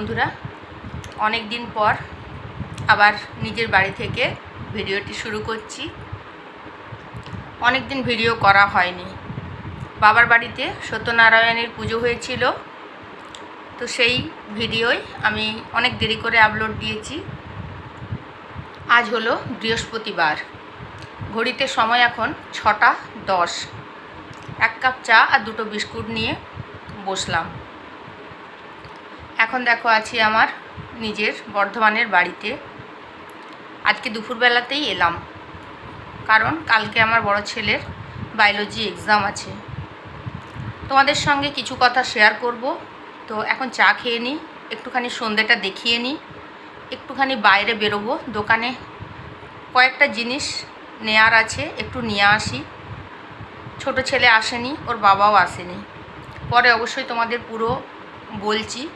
বন্ধুরা অনেক দিন পর আবার নিজের বাড়ি থেকে ভিডিওটি শুরু করছি। অনেক দিন ভিডিও করা হয়নি। বাবার বাড়িতে সত্যনারায়ণের পুজো হয়েছিল, তো সেই ভিডিওই আমি অনেক দেরি করে আপলোড দিয়েছি। আজ হলো বৃহস্পতিবার। ঘড়িতে সময় এখন ছটা দশ। এক কাপ চা আর দুটো বিস্কুট নিয়ে বসলাম। এখন দেখো আছি আমার নিজের বর্ধমানের বাড়িতে। আজকে দুপুরবেলাতেই এলাম। কারণ কালকে আমার বড় ছেলের বায়োলজি এক্সাম আছে। তোমাদের সঙ্গে কিছু কথা শেয়ার করব। তো এখন চা খেয়ে নিই একটুখানি সন্ধ্যেটা দেখিয়ে নিই একটুখানি বাইরে বেরোবো। দোকানে কয়েকটা জিনিস নেয়ার আছে, একটু নিয়ে আসি। ছোট ছেলে আসেনি, ওর বাবাও আসেনি। পরে অবশ্যই তোমাদের পুরো বলছি।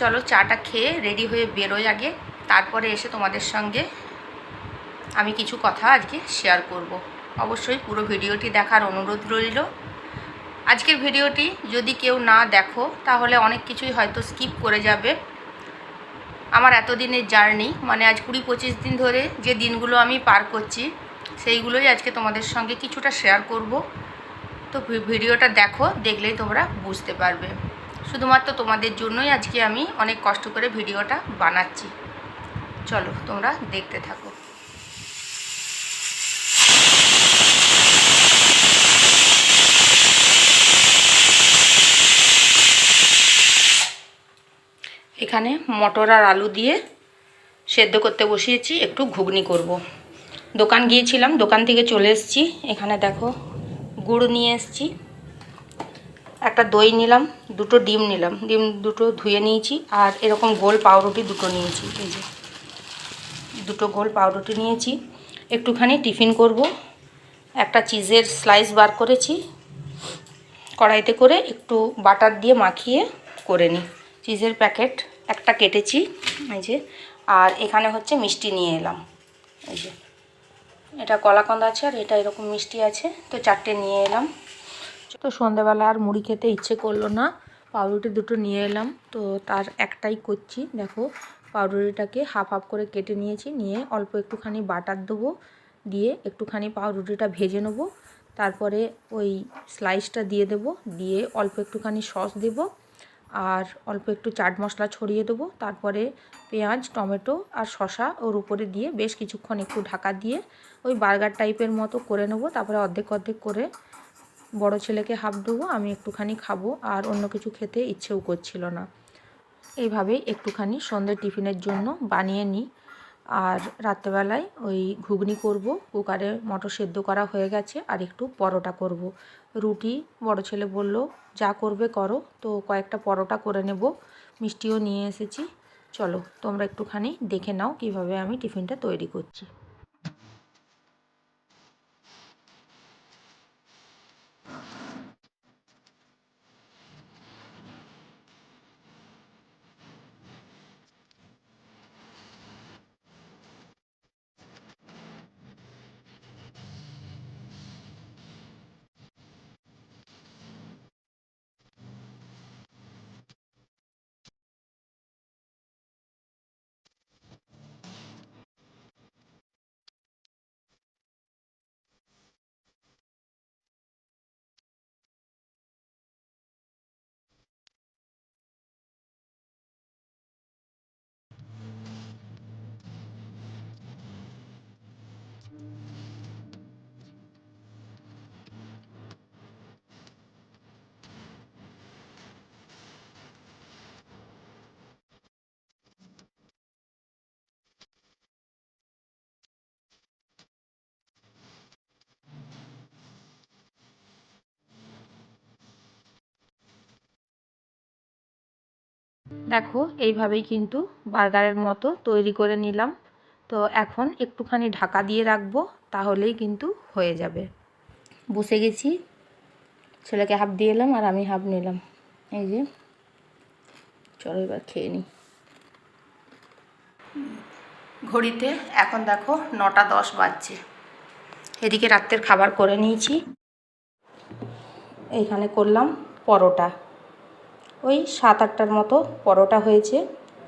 চলো চাটা খেয়ে রেডি হয়ে বেরোই আগে। তারপরে এসে তোমাদের সঙ্গে আমি কিছু কথা আজকে শেয়ার করব। অবশ্যই পুরো ভিডিওটি দেখার অনুরোধ রইল। আজকের ভিডিওটি যদি কেউ না দেখো, তাহলে অনেক কিছুই হয়তো স্কিপ করে যাবে। আমার এতদিনের জার্নি মানে আজ কুড়ি পঁচিশ দিন ধরে যে দিনগুলো আমি পার করছি, সেইগুলোই আজকে তোমাদের সঙ্গে কিছুটা শেয়ার করব। তো ভিডিওটা দেখো, দেখলেই তোমরা বুঝতে পারবে। শুধুমাত্র তোমাদের জন্যই আজকে আমি অনেক কষ্ট করে ভিডিওটা বানাচ্ছি। চলো, তোমরা দেখতে থাকো। এখানে মটর আর আলু দিয়ে সেদ্ধ করতে বসিয়েছি, একটু ঘুগনি করব। দোকান গিয়েছিলাম, দোকান থেকে চলে এসেছি। এখানে দেখো, গুড় নিয়ে এসেছি। একটা দই নিলাম, দুটো ডিম নিলাম। ডিম দুটো ধুয়ে নিয়েছি, আর এরকম গোল পাউরুটি দুটো নিয়েছি। এই যে, দুটো গোল পাউরুটি নিয়েছি। একটুখানি টিফিন করব। একটা চিজের স্লাইস বার করেছি। কড়াইতে করে একটু বাটার দিয়ে মাখিয়ে করে নিই। চিজের প্যাকেট একটা কেটেছি, এই যে, আর এখানে হচ্ছে মিষ্টি নিয়ে এলাম। এই যে, এটা কলাকন্দ আছে আর এটা এরকম মিষ্টি আছে, তো চারটে নিয়ে এলাম। তো সন্ধ্যাবেলা আর মুড়ি খেতে ইচ্ছে করল না। পাউরুটি দুটো নিয়ে এলাম। তো তার একটাই করছি। দেখো, পাউরুটিটাকে হাফ হাফ করে কেটে নিয়েছি। নিয়ে অল্প একটুখানি বাটার দেবো। দিয়ে একটুখানি পাউরুটিটা ভেজে নেব। তারপরে ওই স্লাইসটা দিয়ে দেবো। দিয়ে অল্প একটুখানি সস দেব। আর অল্প একটু চাট মশলা ছড়িয়ে দেবো। তারপরে পেঁয়াজ, টমেটো আর শশা ওর উপরে দিয়ে বেশ কিছুক্ষণ একটু ঢাকা দিয়ে ওই বার্গার টাইপের মতো করে নেব। তারপরে অর্ধেক অর্ধেক করে বড় ছেলেকে হাফ দেবো, আমি একটুখানি খাব, আর অন্য কিছু খেতে ইচ্ছেও করছিল না। এইভাবেই একটুখানি সন্ধ্যে টিফিনের জন্য বানিয়ে নিই। আর রাত্রেবেলায় ওই ঘুগনি করব, কুকারে মটর সেদ্ধ করা হয়ে গেছে, আর একটু পরোটা করব। রুটি, বড় ছেলে বলল, যা করবে করো। তো কয়েকটা পরোটা করে নেব, মিষ্টিও নিয়ে এসেছি। চলো, তোমরা একটুখানি দেখে নাও কীভাবে আমি টিফিনটা তৈরি করছি। দেখো এইভাবেই কিন্তু বার্গারের মতো তৈরি করে নিলাম। তো এখন একটুখানি ঢাকা দিয়ে রাখব, তাহলেই কিন্তু হয়ে যাবে। বসে গেছি, ছেলেকে হাফ দিয়ে এলাম আর আমি হাফ নিলাম। এই যে, চলো এবার খেয়ে নিই ঘড়িতে এখন দেখো নটা দশ বাজছে। এদিকে রাত্রের খাবার করে নিয়েছি। এইখানে করলাম পরোটা। ওই সাত আটটার মতো পরোটা হয়েছে।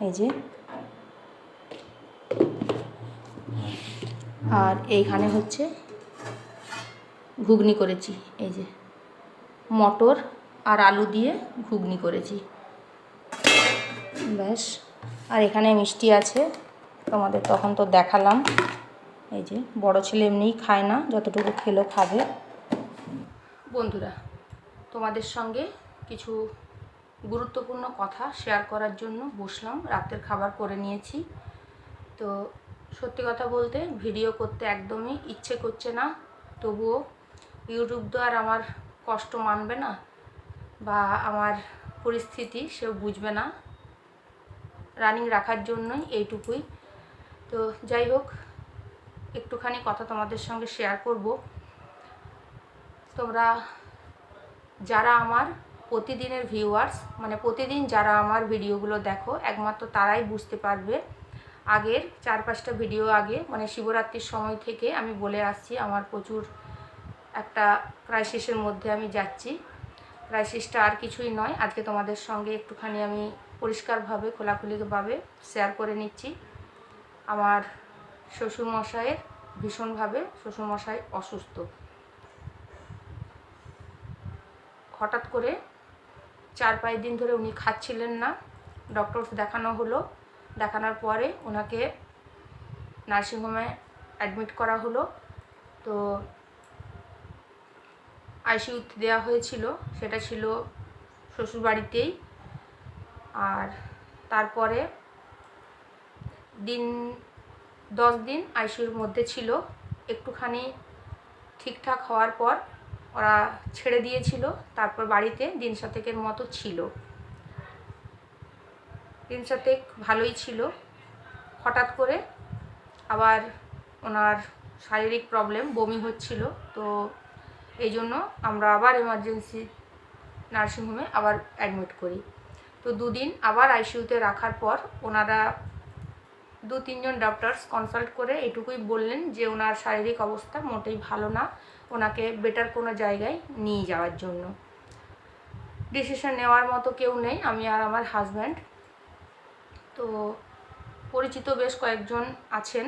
এই যে আর এইখানে হচ্ছে ঘুগনি করেছি, এই যে মটর আর আলু দিয়ে ঘুগনি করেছি। ব্যাস, আর এখানে মিষ্টি আছে, তোমাদের তখন তো দেখালাম। এই যে বড় ছেলে এমনিই খায় না, যতটুকু খেলো খাবে। বন্ধুরা, তোমাদের সঙ্গে কিছু গুরুত্বপূর্ণ কথা শেয়ার করার জন্য বসলাম, রাতের খাবার করে নিয়েছি। তো সত্যি কথা বলতে ভিডিও করতে একদমই ইচ্ছে করছে না। তবুও ইউটিউব তো আর আমার কষ্ট মানবে না বা আমার পরিস্থিতি সেও বুঝবে না। রানিং রাখার জন্যই এইটুকুই। তো যাই হোক, একটুখানি কথা তোমাদের সঙ্গে শেয়ার করব। তোমরা যারা আমার প্রতিদিনের ভিউয়ার্স মানে প্রতিদিন যারা আমার ভিডিওগুলো দেখো, একমাত্র তারাই বুঝতে পারবে আগের চার পাঁচটা ভিডিও আগে মানে শিবরাত্রির সময় থেকে আমি বলে আসছি, আমার প্রচুর একটা ক্রাইসিসের মধ্যে আমি যাচ্ছি। ক্রাইসিসটা আর কিছুই নয়, আজকে তোমাদের সঙ্গে একটুখানি আমি পরিষ্কারভাবে, খোলাখুলিভাবে শেয়ার করে নিচ্ছি। আমার শ্বশুরমশাইয়ের ভীষণভাবে, শ্বশুরমশাই অসুস্থ। হঠাৎ করে চার পাঁচ দিন ধরে উনি খাচ্ছিলেন না ডক্টর দেখানো হলো। দেখানোর পরে ওনাকে নার্সিংহোমে অ্যাডমিট করা হলো। তো আইসিইউতে দেওয়া হয়েছিল, সেটা ছিল শ্বশুরবাড়িতেই। আর তারপরে দিন, দশ দিন আইসিইউর মধ্যে ছিল। একটুখানি ঠিকঠাক হওয়ার পর ওরা ছেড়ে দিয়েছিল, তারপর বাড়িতে দিন সাতেকের মতো ছিল। দিন সাতেক ভালোই ছিল। হঠাৎ করে আবার ওনার শারীরিক প্রবলেম বমি হচ্ছিল। তো এই জন্য আমরা আবার এমার্জেন্সি নার্সিংহোমে আবার অ্যাডমিট করি। তো দুদিন আবার আইসিইউতে রাখার পর ওনারা দু তিনজন ডক্টরস কনসাল্ট করে এটুকুই বললেন যে ওনার শারীরিক অবস্থা মোটেই ভালো না। ওনাকে বেটার কোনো জায়গায় নিয়ে যাওয়ার জন্য। ডিসিশন নেওয়ার মতো কেউ নেই। আমি আর আমার হাজব্যান্ড তো পরিচিত বেশ কয়েকজন আছেন।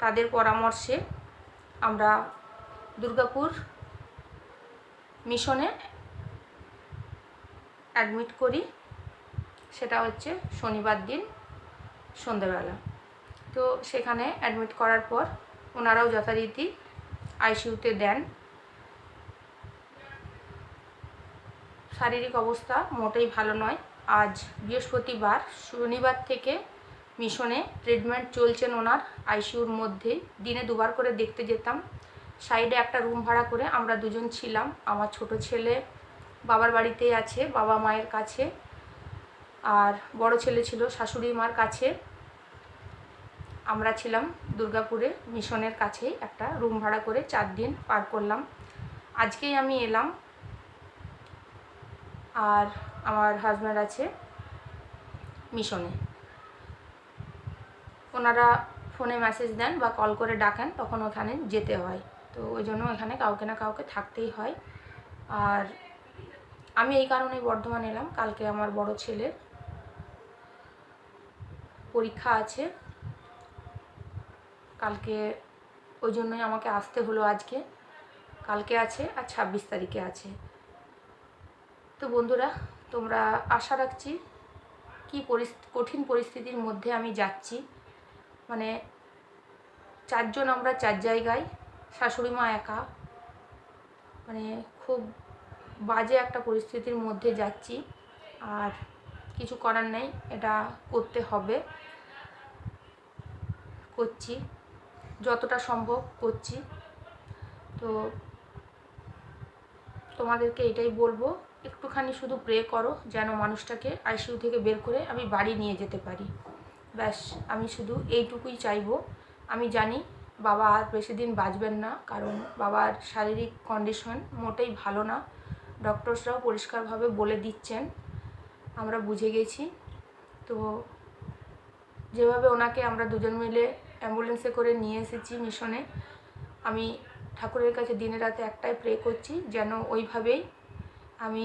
তাদের পরামর্শে আমরা দুর্গাপুর মিশনে অ্যাডমিট করি। সেটা হচ্ছে শনিবার দিন সন্ধেবেলা। তো সেখানে অ্যাডমিট করার পর ওনারাও যথারীতি আইসিইউতে দেন। শারীরিক অবস্থা মোটেই ভালো নয়। আজ বৃহস্পতিবার শনিবার থেকে মিশনে ট্রিটমেন্ট চলছেন ওনার আইসিইউর মধ্যে দিনে দুবার করে দেখতে যেতাম। সাইডে একটা রুম ভাড়া করে আমরা দুজন ছিলাম। আমার ছোট ছেলে বাবার বাড়িতেই আছে, বাবা মায়ের কাছে। আর বড় ছেলে ছিল শাশুড়ি মার কাছে। আমরা ছিলাম দুর্গাপুরে মিশনের কাছেই একটা রুম ভাড়া করে চার দিন পার করলাম। আজকেই আমি এলাম আর আমার হাজব্যান্ড আছে মিশনে। ওনারা ফোনে মেসেজ দেন বা কল করে ডাকেন, তখন ওখানে যেতে হয়। তো ওই জন্য এখানে কাউকে না কাউকে থাকতেই হয়। আর আমি এই কারণেই বর্ধমান এলাম। কালকে আমার বড় ছেলের পরীক্ষা আছে। কালকে ওই জন্যই আমাকে আসতে হলো আজকে। কালকে আছে আর ছাব্বিশ তারিখে আছে। তো বন্ধুরা, তোমরা আশা রাখছি কি কঠিন পরিস্থিতির মধ্যে আমি যাচ্ছি। মানে চারজন আমরা চার জায়গায়, শাশুড়ি মা একা। মানে খুব বাজে একটা পরিস্থিতির মধ্যে যাচ্ছি। আর কিছু করার নেই, এটা করতে হবে। করছি, যতটা সম্ভব করছি। তো তোমাদেরকে এটাই বলব একটুখানি শুধু প্রে করো যেন মানুষটাকে আইসিইউ থেকে বের করে আমি বাড়ি নিয়ে যেতে পারি। ব্যাস, আমি শুধু এইটুকুই চাইব। আমি জানি বাবা আর বেশি দিন বাঁচবেন না, কারণ বাবার শারীরিক কন্ডিশন মোটেই ভালো না। ডক্টরসরাও পরিষ্কারভাবে বলে দিচ্ছেন। আমরা বুঝে গেছি। তো যেভাবে ওনাকে আমরা দুজন মিলে অ্যাম্বুলেন্সে করে নিয়ে এসেছি মিশনে আমি ঠাকুরের কাছে দিনে রাতে একটাই প্রে করছি যেন ওইভাবেই আমি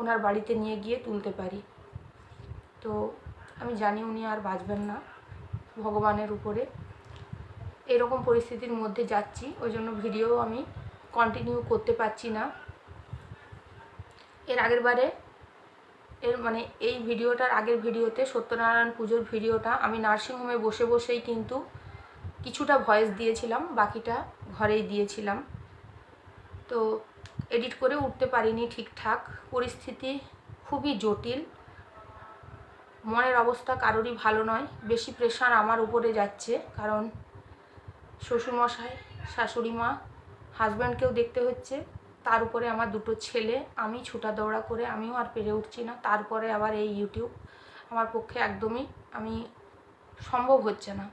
ওনার বাড়িতে নিয়ে গিয়ে তুলতে পারি। তো আমি জানি উনি আর বাঁচবেন না ভগবানের উপরে। এরকম পরিস্থিতির মধ্যে যাচ্ছি, ওই জন্য ভিডিও আমি কন্টিনিউ করতে পারছি না। এর আগের বারে এর মানে এই ভিডিওটার আগের ভিডিওতে সত্যনারায়ণ পুজোর ভিডিওটা আমি নার্সিংহোমে বসে বসেই কিন্তু কিছুটা ভয়েস দিয়েছিলাম, বাকিটা ঘরেই দিয়েছিলাম। তো এডিট করে উঠতে পারিনি ঠিকঠাক। পরিস্থিতি খুবই জটিল। মনের অবস্থা কারোরই ভালো নয়। বেশি প্রেশার আমার উপরে যাচ্ছে, কারণ শ্বশুরমশাই শাশুড়ি মা হাজব্যান্ডকেও দেখতে হচ্ছে। তার উপরে আমার দুটো ছেলে, আমি ছুটা দৌড়া করে আমিও আর পেরে উঠছি না। তারপরে আবার এই ইউটিউব আমার পক্ষে একদমই আমি সম্ভব হচ্ছে না।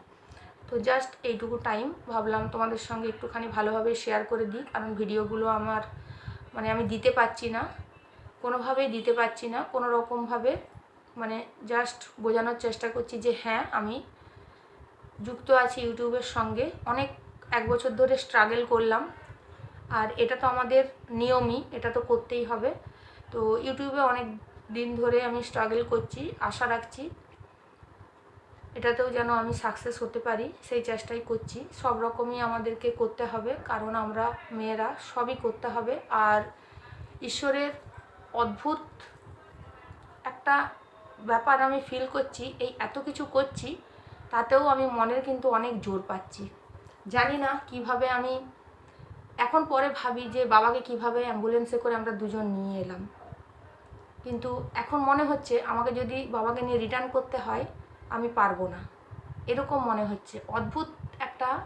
তো জাস্ট এইটুকু টাইম ভাবলাম তোমাদের সঙ্গে একটুখানি ভালোভাবে শেয়ার করে দিই, কারণ ভিডিওগুলো আমার মানে আমি দিতে পারছি না, কোনোভাবেই দিতে পারছি না কোনো রকমভাবে মানে জাস্ট বোঝানোর চেষ্টা করছি যে হ্যাঁ আমি যুক্ত আছি ইউটিউবের সঙ্গে। অনেক, এক বছর ধরে স্ট্রাগল করলাম। আর এটা তো আমাদের নিয়মই, এটা তো করতেই হবে। তো ইউটিউবে অনেক দিন ধরে আমি স্ট্রাগল করছি, আশা রাখছি। এটাতেও যেন আমি সাকসেস হতে পারি, সেই চেষ্টাই করছি। সব রকমই আমাদেরকে করতে হবে, কারণ আমরা মেয়েরা সবই করতে হবে। আর ঈশ্বরের অদ্ভুত একটা ব্যাপার আমি ফিল করছি, এই এত কিছু করছি, তাতেও আমি মনের কিন্তু অনেক জোর পাচ্ছি। জানি না কীভাবে আমি, এখন পরে ভাবি যে বাবাকে কীভাবে অ্যাম্বুলেন্সে করে আমরা দুজন নিয়ে এলাম। কিন্তু এখন মনে হচ্ছে আমাকে যদি বাবাকে নিয়ে রিটার্ন করতে হয় আমি পারব না। এরকম মনে হচ্ছে। অদ্ভুত একটা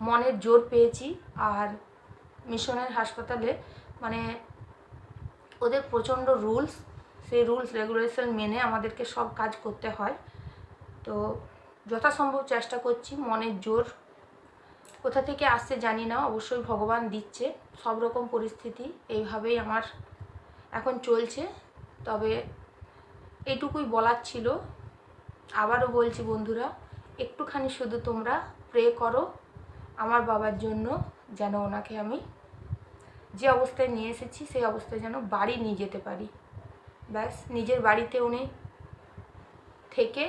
মনের জোর পেয়েছি আর মিশনের হাসপাতালে মানে ওদের প্রচণ্ড রুলস, সেই রুলস, রেগুলেশন মেনে আমাদেরকে সব কাজ করতে হয়। তো যথাসম্ভব চেষ্টা করছি, মনের জোর। কোথা থেকে আসছে জানি না, অবশ্যই ভগবান দিচ্ছে। সব রকম পরিস্থিতি এইভাবেই আমার এখন চলছে। তবে এটুকুই বলার ছিল। আবারও বলছি বন্ধুরা, একটুখানি শুধু তোমরা প্রে করো, আমার বাবার জন্য যেন ওনাকে আমি যে অবস্থায় নিয়ে এসেছি, সেই অবস্থায় যেন বাড়ি নিয়ে যেতে পারি। ব্যাস, নিজের বাড়িতে উনি থেকে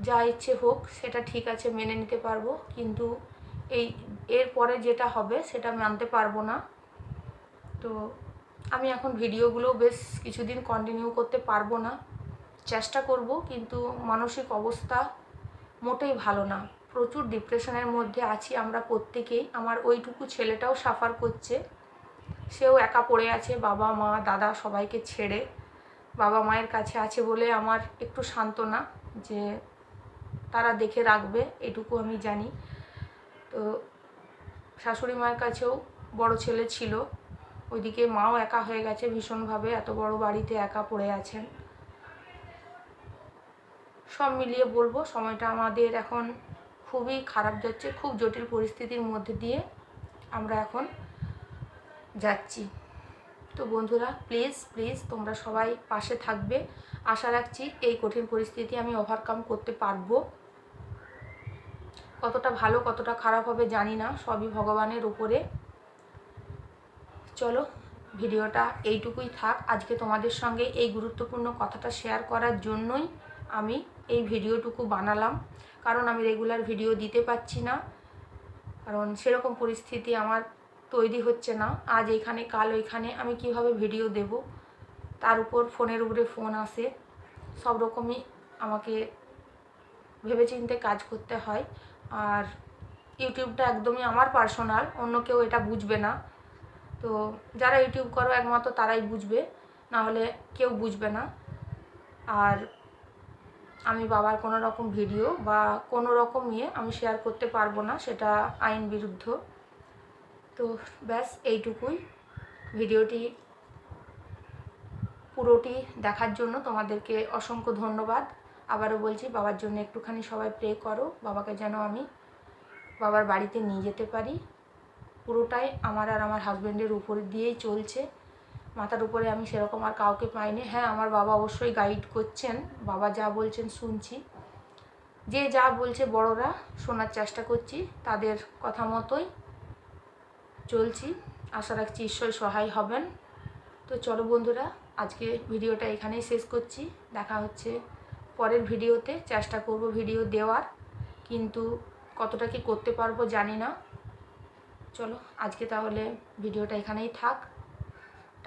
যা ইচ্ছে হোক, সেটা ঠিক আছে, মেনে নিতে পারব। কিন্তু এই এরপরে যেটা হবে, সেটা মানতে পারব না। তো আমি এখন ভিডিওগুলো বেশ কিছুদিন কন্টিনিউ করতে পারব না। চেষ্টা করব, কিন্তু মানসিক অবস্থা মোটেই ভালো না। প্রচুর ডিপ্রেশনের মধ্যে আছি আমরা প্রত্যেকেই। আমার ওইটুকু ছেলেটাও সাফার করছে। সেও একা পড়ে আছে, বাবা, মা, দাদা সবাইকে ছেড়ে বাবা মায়ের কাছে আছে বলে আমার একটু সান্ত্বনা যে তারা দেখে রাখবে, এটুকু আমি জানি। তো শাশুড়ি মায়ের কাছেও বড় ছেলে ছিল, ওইদিকে মাও একা হয়ে গেছে ভীষণভাবে, এত বড় বাড়িতে একা পড়ে আছেন। সব মিলিয়ে বলব, সময়টা আমাদের এখন খুবই খারাপ যাচ্ছে, খুব জটিল পরিস্থিতির মধ্যে দিয়ে আমরা এখন যাচ্ছি। তো বন্ধুরা প্লিজ প্লিজ তোমরা সবাই পাশে থাকবে। আশা রাখছি এই কঠিন পরিস্থিতি আমি ওভারকাম করতে পারব। কতটা ভালো, কতটা খারাপ হবে জানি না, সবই ভগবানের উপরে। চলো, ভিডিওটা এইটুকুই থাক। আজকে তোমাদের সঙ্গে এই গুরুত্বপূর্ণ কথাটা শেয়ার করার জন্যই আমি এই ভিডিওটুকু বানালাম। কারণ আমি রেগুলার ভিডিও দিতে পারছি না। কারণ সেরকম পরিস্থিতি আমার তৈরি হচ্ছে না। আজ এখানে, কাল ওইখানে আমি কীভাবে ভিডিও দেব? তার উপর ফোনের উপরে ফোন আসে। সব রকমই আমাকে ভেবেচিন্তে কাজ করতে হয়। আর ইউটিউবটা একদমই আমার পার্সোনাল অন্য কেউ এটা বুঝবে না। তো যারা ইউটিউব করো একমাত্র তারাই বুঝবে না হলে কেউ বুঝবে না। আর আমি বাবার কোনো রকম ভিডিও বা কোনো রকম ইয়ে আমি শেয়ার করতে পারব না, সেটা আইন বিরুদ্ধ। তো ব্যাস, এইটুকুই। ভিডিওটি, পুরোটি দেখার জন্য তোমাদেরকে অসংখ্য ধন্যবাদ। আবারও বলছি, বাবার জন্য একটুখানি সবাই প্রে করো, বাবাকে যেন আমি বাবার বাড়িতে নিয়ে যেতে পারি। পুরোটাই আমার আর আমার হাজব্যান্ডের উপর দিয়েই চলছে। মাথার উপরে আমি সেরকম আর কাউকে পাইনি। হ্যাঁ আমার বাবা অবশ্যই গাইড করছেন। বাবা যা বলছেন শুনছি। যে যা বলছে বড়রা, শোনার চেষ্টা করছি। তাদের কথা মতোই চলছি। আশা রাখছি ঈশ্বর সহায় হবেন। তো চলো বন্ধুরা, আজকে ভিডিওটা এখানেই শেষ করছি। দেখা হচ্ছে পরের ভিডিওতে। চেষ্টা করব ভিডিও দেওয়ার। কিন্তু কতটা কি করতে পারব জানি না। চলো, আজকে তাহলে ভিডিওটা এখানেই থাক।